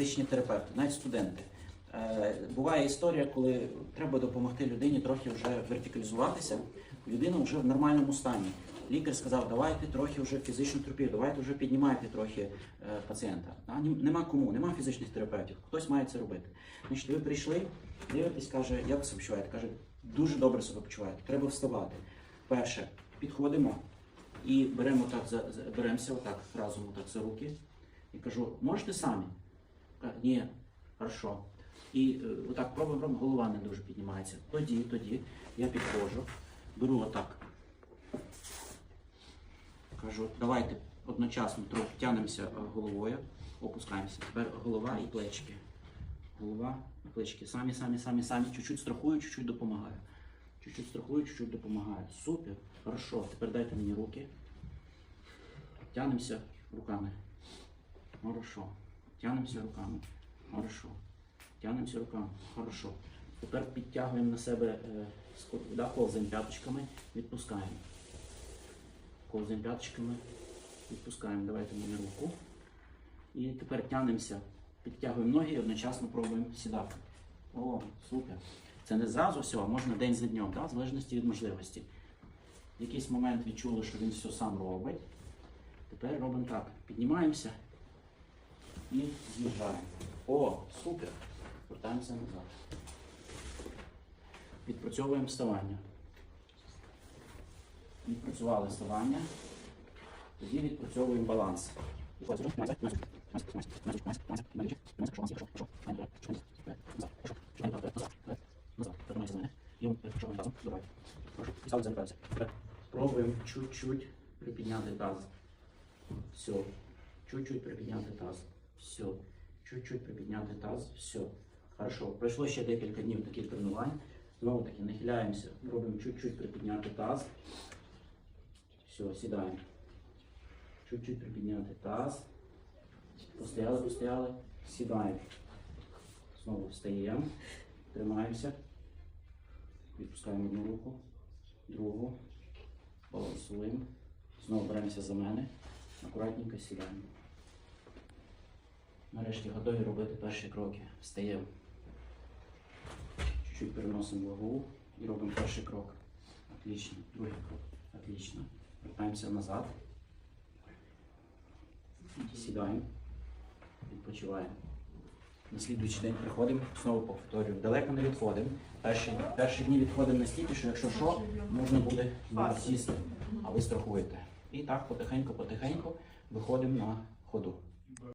фізичні терапевти, навіть студенти. Е, Буває історія, коли треба допомогти людині трохи вже вертикалізуватися. Людина вже в нормальному стані. Лікар сказав, давайте трохи вже фізичну терапію, давайте вже піднімайте трохи е, пацієнта. А нема кому, нема фізичних терапевтів. Хтось має це робити. Значить, ви прийшли, дивитесь, каже, як ви себе почуваєте? Каже, дуже добре себе почуваєте, треба вставати. Перше, підходимо і беремо так, за, беремося отак разом отак за руки. І кажу, можете самі? Ні, хорошо. І е, отак пробуємо, голова не дуже піднімається. Тоді, тоді я підходжу, беру отак. Кажу, давайте одночасно трохи тягнемося е, головою, опускаємося. Тепер голова і плечики. Голова і плечики. Самі, самі, самі, самі. Чуть-чуть страхую, чуть-чуть допомагаю. Чуть-чуть страхую, чуть-чуть допомагаю. Супер. Хорошо. Тепер дайте мені руки. Тянемося руками. Хорошо. Тянемося руками. Хорошо. Тянемося руками. Хорошо. Тепер підтягуємо на себе, е, да, ковзаємо п'яточками, відпускаємо. Ковзаємо п'яточками, відпускаємо. Давайте мені руку. І тепер тянемося, підтягуємо ноги і одночасно пробуємо сідати. О, супер. Це не зразу все, а можна день за днем, да? в залежності від можливості. В якийсь момент відчули, що він все сам робить. Тепер робимо так. Піднімаємося і з'їжджаємо. О, супер. Вертаємося назад. Відпрацьовуємо вставання. Відпрацювали вставання. Тоді відпрацьовуємо баланс. Пробуємо чуть-чуть припідняти таз. Все. Чуть-чуть припідняти таз. Все. Чуть-чуть припідняти таз. Все. Хорошо. Пройшло ще декілька днів таких тренувань. Знову таки нахиляємося, пробуємо чуть-чуть припідняти таз. Все, сідаємо. Чуть-чуть припідняти таз. Постояли, постояли, сідаємо. Знову встаємо, тримаємося. Відпускаємо одну руку, другу. Балансуємо. Знову беремося за мене. Акуратненько сідаємо. Нарешті готові робити перші кроки. Встаємо. Чуть-чуть переносимо вагу і робимо перший крок. Отлично. Другий крок. Отлично. Вертаємося назад. Сідаємо. Відпочиваємо. На слідуючий день приходимо, знову повторюю, далеко не відходимо. Перші, перші дні відходимо настільки, що якщо що, можна буде сісти, а ви страхуєте. І так потихеньку-потихеньку виходимо на ходу.